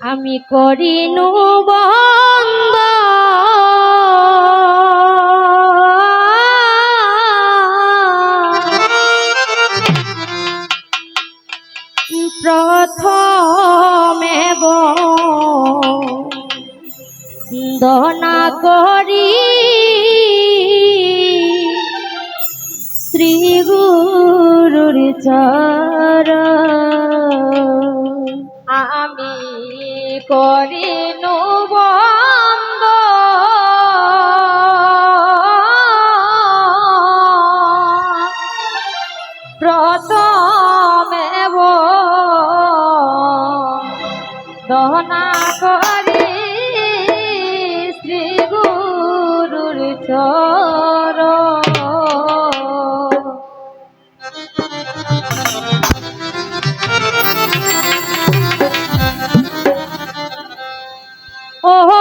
আমি করি বন্ধ প্রথমে বন্দনা করি। শ্রী গুরুর চর আমি করিনু oh,